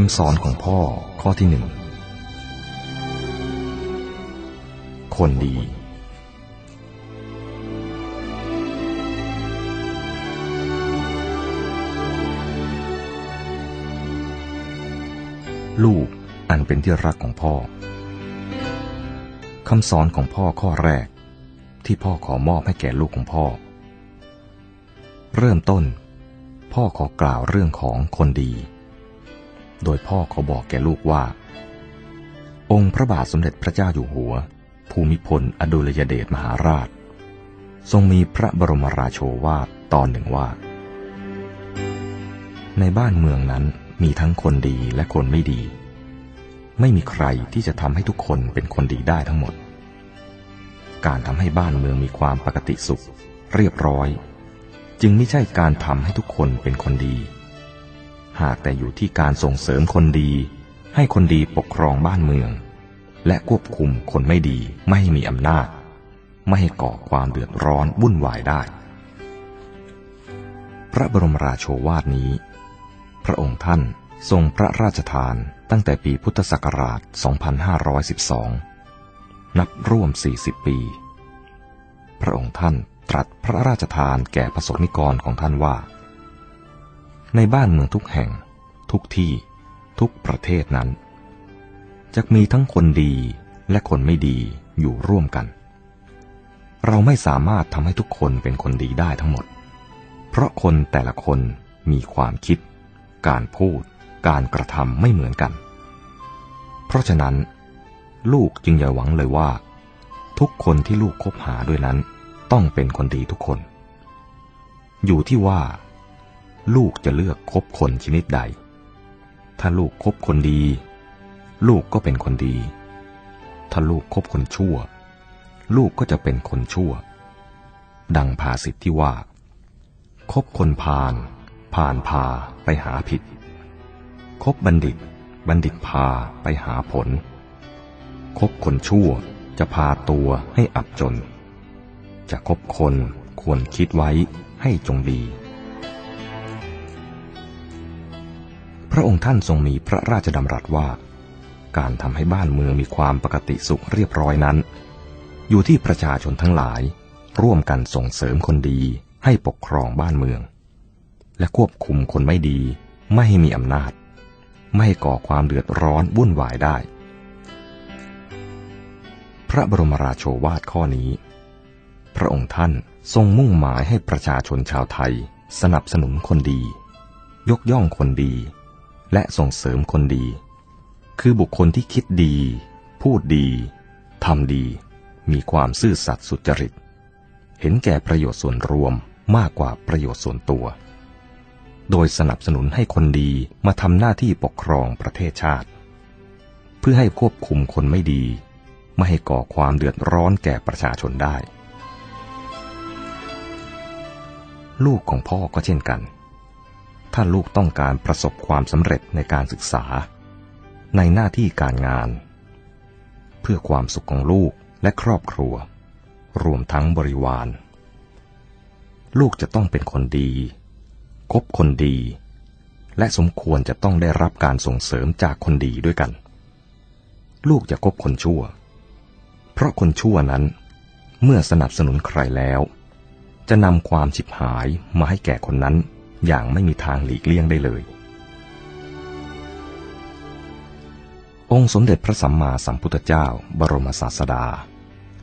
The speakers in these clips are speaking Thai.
คำสอนของพ่อข้อที่หนึ่ง คนดี ลูกอันเป็นที่รักของพ่อ คำสอนของพ่อข้อแรก ที่พ่อขอมอบให้แก่ลูกของพ่อ เริ่มต้น พ่อขอกล่าวเรื่องของคนดี โดยพ่อเขอบอกแก่ลูกว่า องค์พระบาทสมเด็จพระเจ้าอยู่หัว ภูมิพลอดุลยเดชมหาราช ทรงมีพระบรมราโชวาทตอนหนึ่งว่า ในบ้านเมืองนั้นมีทั้งคนดีและคนไม่ดี ไม่มีใครที่จะทำให้ทุกคนเป็นคนดีได้ทั้งหมด การทำให้บ้านเมืองมีความปกติสุข เรียบร้อย จึงไม่ใช่การทำให้ทุกคนเป็นคนดี หากแต่อยู่ที่การส่งเสริมคนดี ให้คนดีปกครองบ้านเมือง และควบคุมคนไม่ดีไม่ให้มีอำนาจ ไม่ให้ก่อความเดือดร้อนวุ่นวายได้ พระบรมราโชวาทนี้ พระองค์ท่านทรงพระราชทานตั้งแต่ปีพุทธศักราช 2512 นับร่วม 40 ปี พระองค์ท่านตรัสพระราชทานแก่ประสบนิกรของท่านว่า ในบ้านเมืองทุกแห่ง ทุกที่ ทุกประเทศนั้นจะมีทั้งคนดีและคนไม่ดีอยู่ร่วมกัน เราไม่สามารถทำให้ทุกคนเป็นคนดีได้ทั้งหมด เพราะคนแต่ละคนมีความคิด การพูด การกระทำไม่เหมือนกัน เพราะฉะนั้น ลูกจึงอย่าหวังเลยว่า ทุกคนที่ลูกคบหาด้วยนั้น ต้องเป็นคนดีทุกคน อยู่ที่ว่า ลูกจะเลือกคบคนชนิดใด ถ้าลูกคบคนดี ลูกก็เป็นคนดี ถ้าลูกคบคนชั่ว ลูกก็จะเป็นคนชั่ว ดังภาษิตที่ว่า คบคนพาลพาลพาไปหาผิด คบบัณฑิต บัณฑิตพาไปหาผล คบคนชั่วจะพาตัวให้อับจน จะคบคนควรคิดไว้ให้จงดี ระองค์ท่านทรงมีพระราชดำรัสว่า การทำให้บ้านเมืองมีความปกติสุขเรียบร้อยนั้น อยู่ที่ประชาชนทั้งหลาย ร่วมกันส่งเสริมคนดีให้ปกครองบ้านเมือง และควบคุมคนไม่ดีไม่ให้มีอำนาจ ไม่ให้ก่อความเดือดร้อนวุ่นวายได้ พระบรมราโชวาทข้อนี้ พระองค์ท่านทรงมุ่งหมายให้ประชาชนชาวไทย สนับสนุนคนดี ยกย่องคนดี และส่งเสริมคนดี คือบุคคลที่คิดดี พูดดีทำดี มีความซื่อสัตย์สุจริต เห็นแก่ประโยชน์ส่วนรวมมากกว่าประโยชน์ส่วนตัว โดยสนับสนุนให้คนดีมาทำหน้าที่ปกครองประเทศชาติ เพื่อให้ควบคุมคนไม่ดี ไม่ให้ก่อความเดือดร้อนแก่ประชาชนได้ ลูกของพ่อก็เช่นกัน ถ้าลูกต้องการประสบความสำเร็จในการศึกษา ในหน้าที่การงาน เพื่อความสุขของลูกและครอบครัว รวมทั้งบริวาร ลูกจะต้องเป็นคนดี คบคนดี และสมควรจะต้องได้รับการส่งเสริมจากคนดีด้วยกัน ลูกจะคบคนชั่ว เพราะคนชั่วนั้น เมื่อสนับสนุนใครแล้ว จะนำความฉิบหายมาให้แก่คนนั้น อย่างไม่มีทางหลีกเลี่ยงได้เลย องค์สมเด็จพระสัมมาสัมพุทธเจ้า บรมศาสดา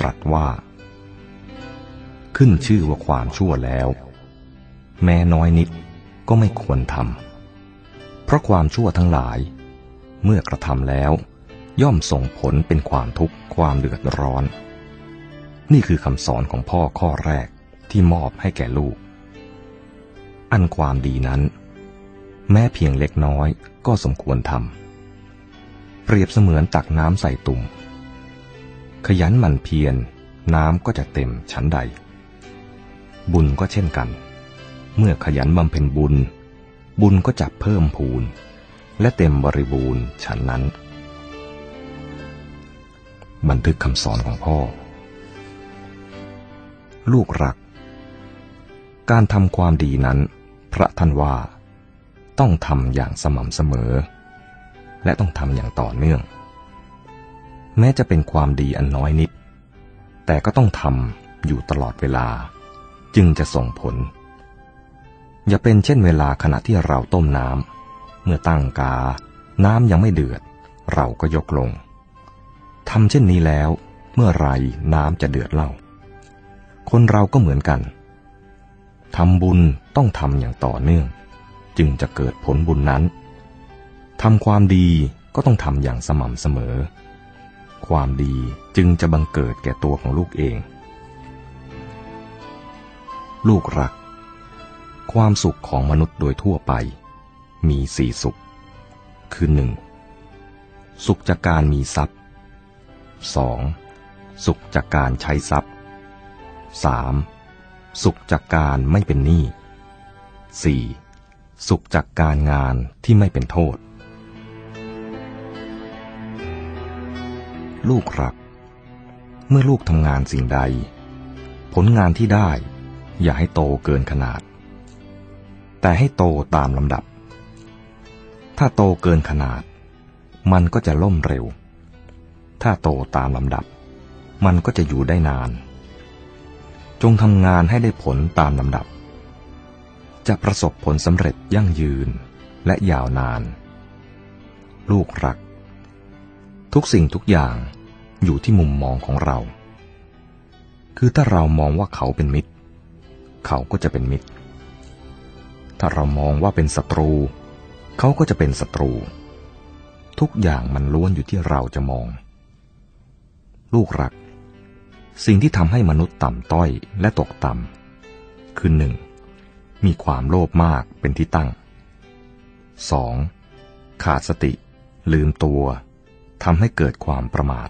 ตรัสว่า ขึ้นชื่อว่าความชั่วแล้ว แม้น้อยนิดก็ไม่ควรทำเพราะความชั่วทั้งหลาย เมื่อกระทำแล้ว ย่อมส่งผลเป็นความทุกข์ความเดือดร้อน นี่คือคำสอนของพ่อข้อแรกที่มอบให้แก่ลูก อันความดีนั้น แม้เพียงเล็กน้อยก็สมควรทำเปรียบเสมือนตักน้ำใส่ตุ่ม ขยันหมั่นเพียรน้ำก็จะเต็มชั้นใด บุญก็เช่นกัน เมื่อขยันบำเพ็ญบุญ บุญก็จะเพิ่มพูน และเต็มบริบูรณ์ฉันนั้น บันทึกคำสอนของพ่อ ลูกรัก การทำความดีนั้น พระท่านว่า ต้องทำอย่างสม่ำเสมอ และต้องทำอย่างต่อเนื่อง แม้จะเป็นความดีอันน้อยนิด แต่ก็ต้องทำอยู่ตลอดเวลา จึงจะส่งผล อย่าเป็นเช่นเวลาขณะที่เราต้มน้ำเมื่อตั้งกา น้ำยังไม่เดือด เราก็ยกลงทำเช่นนี้แล้ว เมื่อไรน้ำจะเดือดเล่า คนเราก็เหมือนกัน ทำบุญต้องทำอย่างต่อเนื่อง จึงจะเกิดผลบุญนั้นทำความดีก็ต้องทำอย่างสม่ำเสมอ ความดีจึงจะบังเกิดแก่ตัวของลูกเอง ลูกรัก ความสุขของมนุษย์โดยทั่วไป มีสี่สุข คือหนึ่งสุขจากการมีทรัพย์ 2. สุขจากการใช้ทรัพย์ 3. สุขจากการไม่เป็นหนี้ 4. สุขจากการงานที่ไม่เป็นโทษ ลูกรัก เมื่อลูกทำงานสิ่งใด ผลงานที่ได้ อย่าให้โตเกินขนาด แต่ให้โตตามลำดับ ถ้าโตเกินขนาด มันก็จะล่มเร็ว ถ้าโตตามลำดับ มันก็จะอยู่ได้นาน จงทำงานให้ได้ผลตามลำดับ จะประสบผลสำเร็จยั่งยืนและยาวนาน ลูกรัก ทุกสิ่งทุกอย่างอยู่ที่มุมมองของเรา คือถ้าเรามองว่าเขาเป็นมิตร เขาก็จะเป็นมิตร ถ้าเรามองว่าเป็นศัตรู เขาก็จะเป็นศัตรู ทุกอย่างมันล้วนอยู่ที่เราจะมอง ลูกรัก สิ่งที่ทำให้มนุษย์ต่ำต้อยและตกต่ำคือหนึ่งมีความโลภมากเป็นที่ตั้ง 2. ขาดสติ ลืมตัวทำให้เกิดความประมาท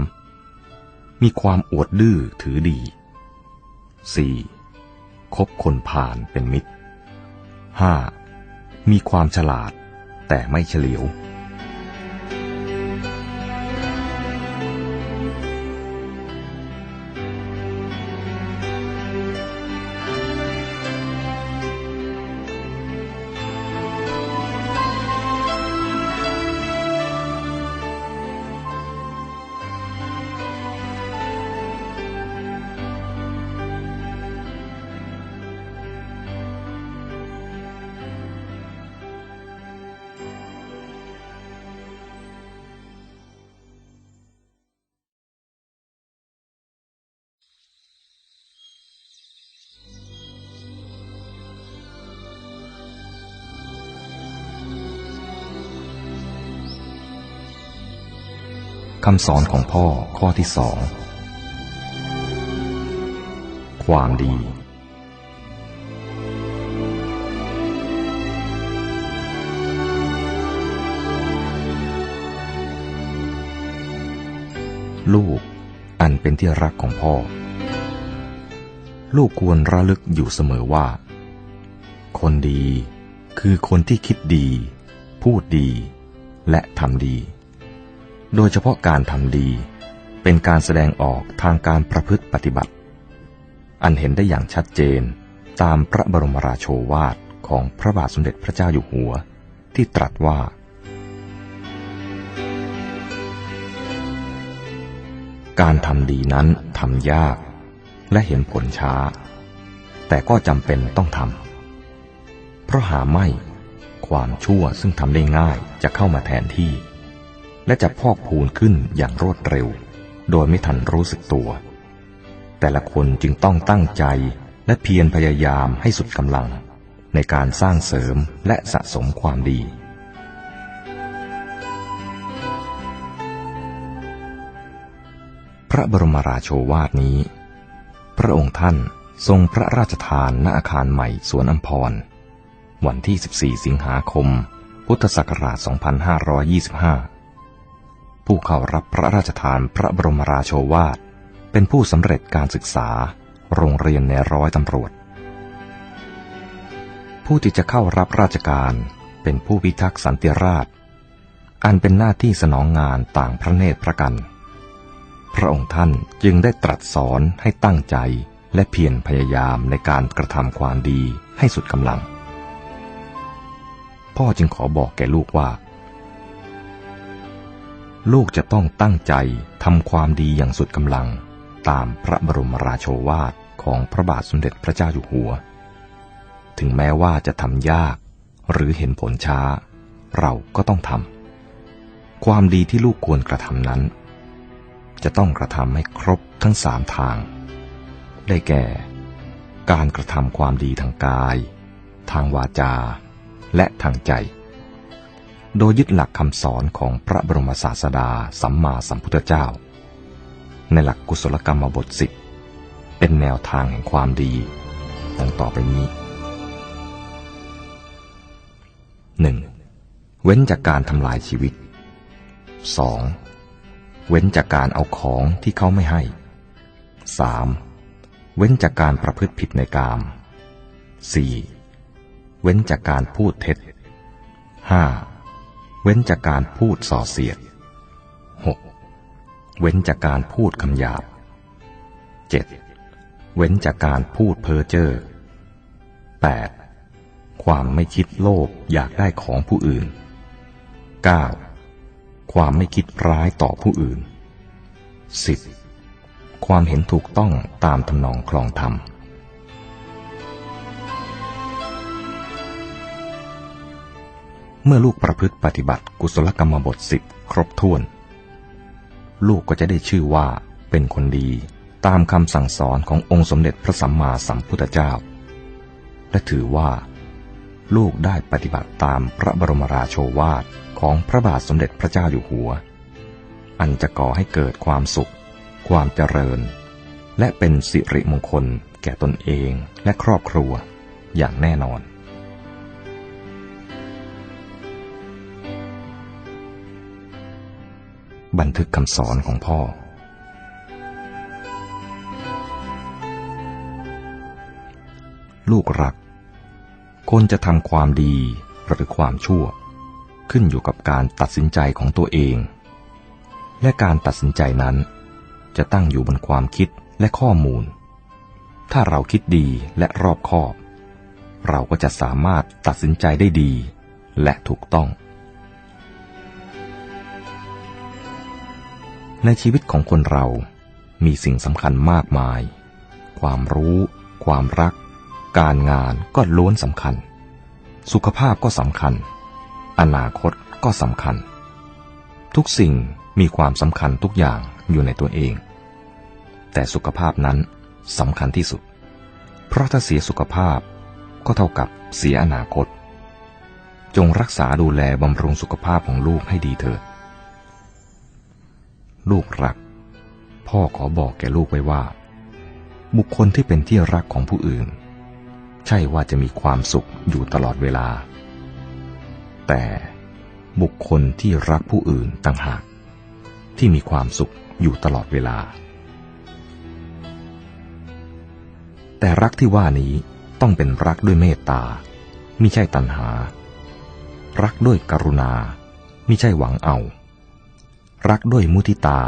3. มีความอวดดื้อถือดี 4. คบคนผ่านเป็นมิตร 5. มีความฉลาดแต่ไม่เฉลียว คำสอนของพ่อข้อที่สอง ความดี ลูกอันเป็นที่รักของพ่อ ลูกควรระลึกอยู่เสมอว่า คนดีคือคนที่คิดดี พูดดี และทำดี โดยเฉพาะการทำดี เป็นการแสดงออกทางการประพฤติปฏิบัติ อันเห็นได้อย่างชัดเจนตามพระบรมราโชวาทของพระบาทสมเด็จพระเจ้าอยู่หัว ที่ตรัสว่า การทำดีนั้นทำยาก และเห็นผลช้า แต่ก็จำเป็นต้องทำเพราะหาไม่ความชั่วซึ่งทำได้ง่ายจะเข้ามาแทนที่ และจะพอกพูนขึ้นอย่างรวดเร็ว โดยไม่ทันรู้สึกตัว แต่ละคนจึงต้องตั้งใจและเพียรพยายามให้สุดกำลัง ในการสร้างเสริมและสะสมความดี พระบรมราโชวาทนี้ พระองค์ท่านทรงพระราชทานณอาคารใหม่สวนอัมพร วันที่ 14 สิงหาคม พุทธศักราช 2525 ผู้เข้ารับพระราชทานพระบรมราโชวาท เป็นผู้สำเร็จการศึกษา โรงเรียนในร้อยตำรวจ ผู้ที่จะเข้ารับราชการเป็นผู้พิทักษ์สันติราษฎร์อันเป็นหน้าที่สนองงานต่างพระเนตรพระกัน พระองค์ท่านจึงได้ตรัสสอนให้ตั้งใจและเพียรพยายามในการกระทำความดีให้สุดกำลัง พ่อจึงขอบอกแก่ลูกว่า ลูกจะต้องตั้งใจทำความดีอย่างสุดกำลัง ตามพระบรมราโชวาทของพระบาทสมเด็จพระเจ้าอยู่หัว ถึงแม้ว่าจะทำยาก หรือเห็นผลช้า เราก็ต้องทำ ความดีที่ลูกควรกระทำนั้น จะต้องกระทำให้ครบทั้งสามทาง ได้แก่ การกระทำความดีทางกาย ทางวาจา และทางใจ โดยยึดหลักคำสอนของพระบรมศาสดาสัมมาสัมพุทธเจ้า ในหลักกุศลกรรมบทสิบเป็นแนวทางแห่งความดี ดังต่อไปนี้ 1. เว้นจากการทำลายชีวิต 2. เว้นจากการเอาของที่เขาไม่ให้ 3. เว้นจากการประพฤติผิดในกาม 4. เว้นจากการพูดเท็จ 5. เว้นจากการพูดส่อเสียด 6. เว้นจากการพูดคำหยาบ 7. เว้นจากการพูดเพ้อเจ้อ 8. ความไม่คิดโลภอยากได้ของผู้อื่น 9. ความไม่คิดร้ายต่อผู้อื่น 10. ความเห็นถูกต้องตามทำนองคลองธรรม เมื่อลูกประพฤติปฏิบัติกุศลกรรมบทสิบครบถ้วน ลูกก็จะได้ชื่อว่าเป็นคนดีตามคำสั่งสอนขององค์สมเด็จพระสัมมาสัมพุทธเจ้า และถือว่า ลูกได้ปฏิบัติตามพระบรมราโชวาทของพระบาทสมเด็จพระเจ้าอยู่หัว อันจะก่อให้เกิดความสุข ความเจริญ และเป็นสิริมงคลแก่ตนเองและครอบครัวอย่างแน่นอน บันทึกคำสอนของพ่อ ลูกรัก คนจะทำความดีหรือความชั่ว ขึ้นอยู่กับการตัดสินใจของตัวเอง และการตัดสินใจนั้น จะตั้งอยู่บนความคิดและข้อมูล ถ้าเราคิดดีและรอบคอบ เราก็จะสามารถตัดสินใจได้ดี และถูกต้อง ในชีวิตของคนเรา มีสิ่งสำคัญมากมาย ความรู้ ความรัก การงานก็ล้วนสำคัญ สุขภาพก็สำคัญ อนาคตก็สำคัญ ทุกสิ่งมีความสำคัญทุกอย่างอยู่ในตัวเอง แต่สุขภาพนั้นสำคัญที่สุด เพราะถ้าเสียสุขภาพก็เท่ากับเสียอนาคต จงรักษาดูแลบำรุงสุขภาพของลูกให้ดีเถิด ลูกรัก พ่อขอบอกแก่ลูกไว้ว่า บุคคลที่เป็นที่รักของผู้อื่น ใช่ว่าจะมีความสุขอยู่ตลอดเวลา แต่บุคคลที่รักผู้อื่นต่างหาก ที่มีความสุขอยู่ตลอดเวลา แต่รักที่ว่านี้ต้องเป็นรักด้วยเมตตาไมิใช่ตัณหา รักด้วยกรุณามิใช่หวังเอา รักด้วยมุทิตา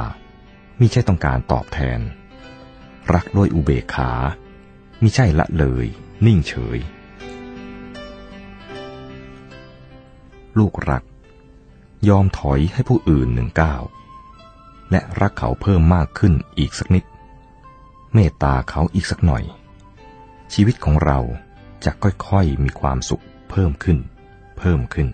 มิใช่ต้องการตอบแทน รักด้วยอุเบกขามิใช่ละเลย นิ่งเฉย ลูกรัก ยอมถอยให้ผู้อื่นหนึ่งก้าวและรักเขาเพิ่มมากขึ้นอีกสักนิด เมตตาเขาอีกสักหน่อย ชีวิตของเราจะค่อยๆมีความสุขเพิ่มขึ้น เพิ่มขึ้น